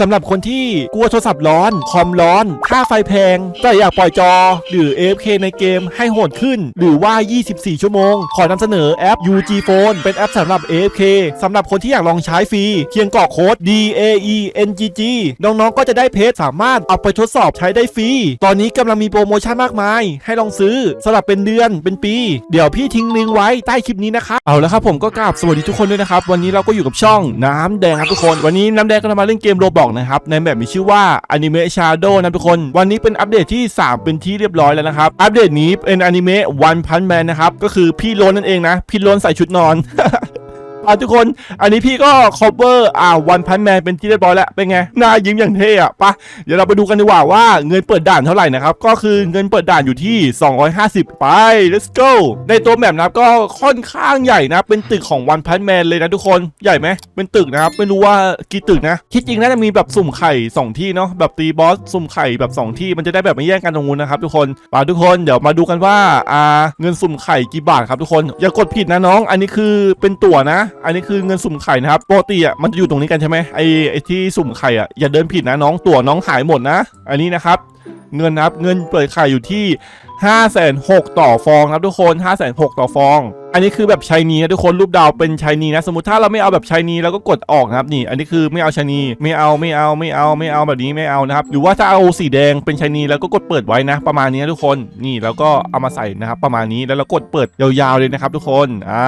สำหรับคนที่กลัวโทรศัพท์ร้อน คอมร้อน ค่าไฟแพง แต่อยากปล่อยจอ หรือ AFK ในเกมให้โหดขึ้น หรือว่า 24 ชั่วโมง ขอนำเสนอแอป UG Phone เป็นแอปสำหรับ AFK สำหรับคนที่อยากลองใช้ฟรีเพียงกรอกโค้ด D A E N G G น้องๆ ก็จะได้เพจสามารถเอาไปทดสอบใช้ได้ฟรี ตอนนี้กำลังมีโปรโมชั่นมากมาย ให้ลองซื้อสลับเป็นเดือนเป็นปี เดี๋ยวพี่ทิ้งลิงก์ไว้ใต้คลิปนี้นะครับเอาล้วครับผมก็กราบสวัสดีทุกคนด้วยนะครับวันนี้เราก็อยู่กับช่องน้ำแดงครับทุกคน วันนี้น้ำแดงก็จะมาเล่นเกมโรบอกนะครับในแบบมีชื่อว่า Anime Shadow นะทุกคน วันนี้เป็นอัปเดตที่ 3 เป็นที่เรียบร้อยแล้วนะครับ อัปเดตนี้เป็นอนิเมะ One Punch Man นะครับ ก็คือพี่โลนนั่นเองนะ พี่โลนใส่ชุดนอน อะทุกคน อันนี้พี่ก็ cover อ่าวันพันแมนเป็นที่เรียบร้อยแล้วเป็นไงหน้ายิ้มอย่างเท่อะปะเดี๋ยวเราไปดูกันดีกว่าว่าเงินเปิดด่านเท่าไหร่นะครับก็คือเงินเปิดด่านอยู่ที่ 250 ไป let's go ในตัวแมปนะครับก็ค่อนข้างใหญ่นะเป็นตึกของวันพันแมนเลยนะทุกคนใหญ่ไหมเป็นตึกนะครับไม่รู้ว่ากี่ตึกนะคิดจริงน่าจะมีแบบสุ่มไข่ 2 ที่เนาะแบบตีบอสสุ่มไข่แบบ 2 ที่มันจะได้แบบไม่แย่งกันตรงนู้นนะครับทุกคนไปทุกคนเดี๋ยวมาดูกันว่าอ่าเงินสุ่มไข่กี่บาทครับทุกคนอย่ากดผิดนะน้อง อันนี้คือเป็นตั๋วนะอันนี้คือเงินสุ่มไข่นะครับปกติอะมันจะอยู่ตรงนี้กันใช่ไหมไอ้ไอ้ที่สุ่มไข่อะอย่าเดินผิดนะน้องตั๋วน้องหายหมดนะ อันนี้นะครับเงินนะครับเงินเปิดไข่อยู่ที่5 6 0 0 0ต่อฟองครับทุกคน5 6 0 0 0ต่อฟอง อันนี้คือแบบชายนีนะทุกคนรูปดาวเป็นชายนีนะสมมติถ้าเราไม่เอาแบบชายนีเราก็กดออกนะครับนี่ อันนี้คือไม่เอาชายนีไม่เอาไม่เอาไม่เอาไม่เอาแบบนี้ไม่เอานะครับหรือว่าถ้าเอาสีแดงเป็นชายนีแล้วก็กดเปิดไว้นะ ประมาณนี้ทุกคนนี่แล้วก็เอามาใส่นะครับประมาณนี้แล้วเรากดเปิดยาวๆเลยนะครับทุกคนอ่า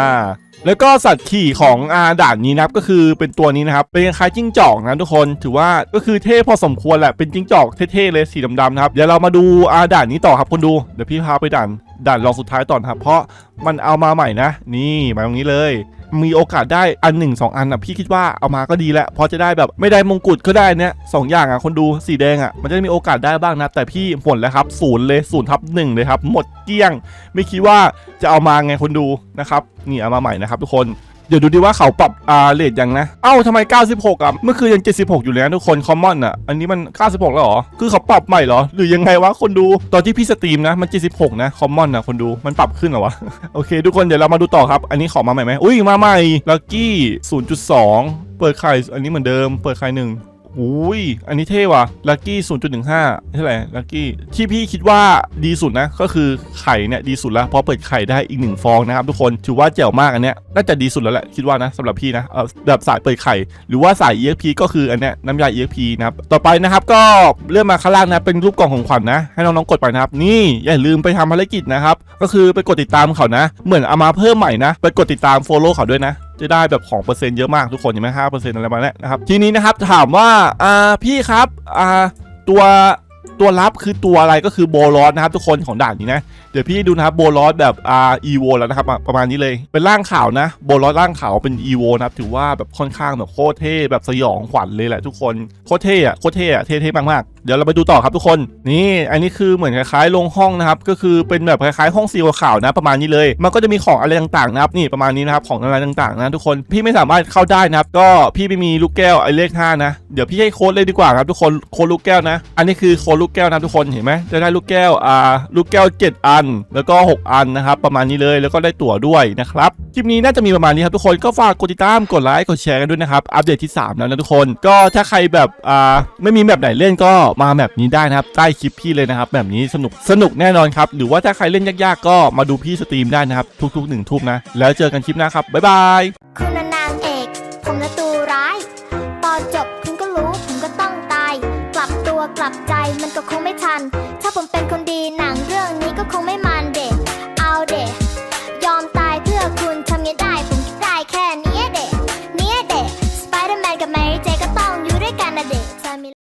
แล้วก็สัตว์ขี่ของอาด่านนี้นะครับก็คือเป็นตัวนี้นะครับเป็นคล้ายจิ้งจอกนะทุกคนถือว่าก็คือเท่พอสมควรแหละเป็นจิ้งจอกเท่ๆเลยสีดำๆนะครับเดี๋ยวเรามาดูอาด่านนี้ต่อครับคนดูเดี๋ยวพี่พาไปด่านด่านรองสุดท้ายต่อนครับ เพราะมันเอามาใหม่นะ นี่มาตรงนี้เลย มีโอกาสได้อันหนึ่งสองอันอะพี่คิดว่าเอามาก็ดีแล้วเพราะจะได้แบบไม่ได้มงกุฎก็ได้เนี่ยสองอย่างอะคนดูสีแดงอะมันจะมีโอกาสได้บ้างนะแต่พี่หมดแล้วครับศูนย์เลยศูนย์ทับหนึ่งเลยครับหมดเกลี้ยง ไม่คิดว่าจะเอามาไงคนดูนะครับนี่เอามาใหม่นะครับทุกคน เดี๋ยวดูดิว่าเขาปรับอ่าเลทยังนะ เอ้าทำไม 96อะเมื่อคืนยัง 76 อยู่เลยนะทุกคนคอมมอนอะอันนี้มัน 96 แล้วเหรอคือเขาปรับใหม่เหรอ หรือยังไงวะคนดูตอนที่พี่สตรีมนะมัน 76 นะคอมมอนอะคนดูมันปรับขึ้นเหรอวะโอเค ทุกคนเดี๋ยวเรามาดูต่อครับอันนี้ขอมาใหม่ไหมอุ้ยมาใหม่ลักกี้0.2 เปิดไข่อันนี้เหมือนเดิม เปิดไข่หนึ่ง อุ้ย อันนี้เท่ว่ะลักกี้0.15เท่าไหร่ลักกี้ที่พี่คิดว่าดีสุดนะ ก็คือไข่เนี่ยดีสุดแล้วเพราะเปิดไข่ได้อีกหนึ่งฟองนะครับทุกคนถือว่าแจ๋วมากอันเนี้ยน่าจะดีสุดแล้วแหละคิดว่านะสำหรับพี่นะเออแบบสายเปิดไข่ หรือว่าสาย EXP ก็คืออันเนี้ยน้ำยา EXP นะครับต่อไปนะครับก็เลื่อนมาข้างล่างนะเป็นรูปกล่องของขวัญนะให้น้องๆกดไปนะครับ นี่อย่าลืมไปทำภารกิจนะครับก็คือไปกดติดตามเขานะ เหมือนเอามาเพิ่มใหม่นะ ไปกดติดตาม follow เขาด้วยนะ จะได้แบบของเปอร์เซ็นต์เยอะมากทุกคนเห็นไหมห้าเปอร์เซ็นต์อะไรมาเนี่ยนะครับทีนี้นะครับถามว่าอ่าพี่ครับอ่าตัวตัวรับคือตัวอะไรก็คือโบลอสนะครับทุกคนของด่านนี้นะเดี๋ยวพี่ดูนะครับโบลอสแบบอ่าอีโวแล้วนะครับประมาณนี้เลยเป็นร่างขาวนะโบลอสร่างขาวเป็นอีโวนะครับถือว่าแบบค่อนข้างแบบโคตรเท่แบบสยองขวัญเลยแหละทุกคนโคตรเท่อะโคตรเท่อะเท่ๆมากๆเดี๋ยวเราไปดูต่อครับทุกคนนี่อันนี้คือเหมือนคล้ายๆลงห้องนะครับก็คือเป็นแบบคล้ายๆห้องซีลขาวนะประมาณนี้เลย มันก็จะมีของอะไรต่างๆนะครับนี่ประมาณนี้นะครับของอะไรต่างๆนะทุกคนพี่ไม่สามารถเข้าได้นะครับก็พี่ไม่มีลูกแก้วไอ้เลข5นะเดี๋ยวพี่ให้โค้ดเลยดีกว่าครับทุกคนโค้ดลูกแก้วนะ อันนี้คือโค้ดลูกแก้วนะทุกคนเห็นไหมจะได้ลูกแก้วอ่าลูกแก้ว 7 อัน แล้วก็ 6 อันนะครับประมาณนี้เลยแล้วก็ได้ตั๋วด้วยนะครับคลิปนี้น่าจะมีประมาณนี้ครับทุกคนก็ฝากกดติดตามกดไลค์กดแชร์กันด้วยนะครับอัปเดตที่ 3 แล้วนะทุกคน ก็ถ้าใครแบบอ่าไม่มีแบบไหนเล่นก็ะมาแบบนี้ได้นะครับ ใต้คลิปพี่เลยนะครับ แบบนี้สนุกสนุกแน่นอนครับ หรือว่าถ้าใครเล่นยากๆ ก็มาดูพี่สตรีมได้นะครับ ทุกๆหนึ่งทุ่นะ แล้วเจอกันคลิปหน้าครับบ๊ายบายคุณนางเอก ผมนะตูร้าย ตอนจบคุณก็รู้ผมก็ต้องตาย กลับตัวกลับใจมันก็คงไม่ทัน ถ้าผมเป็นคนดีหนังเรื่องนี้ก็คงไม่มา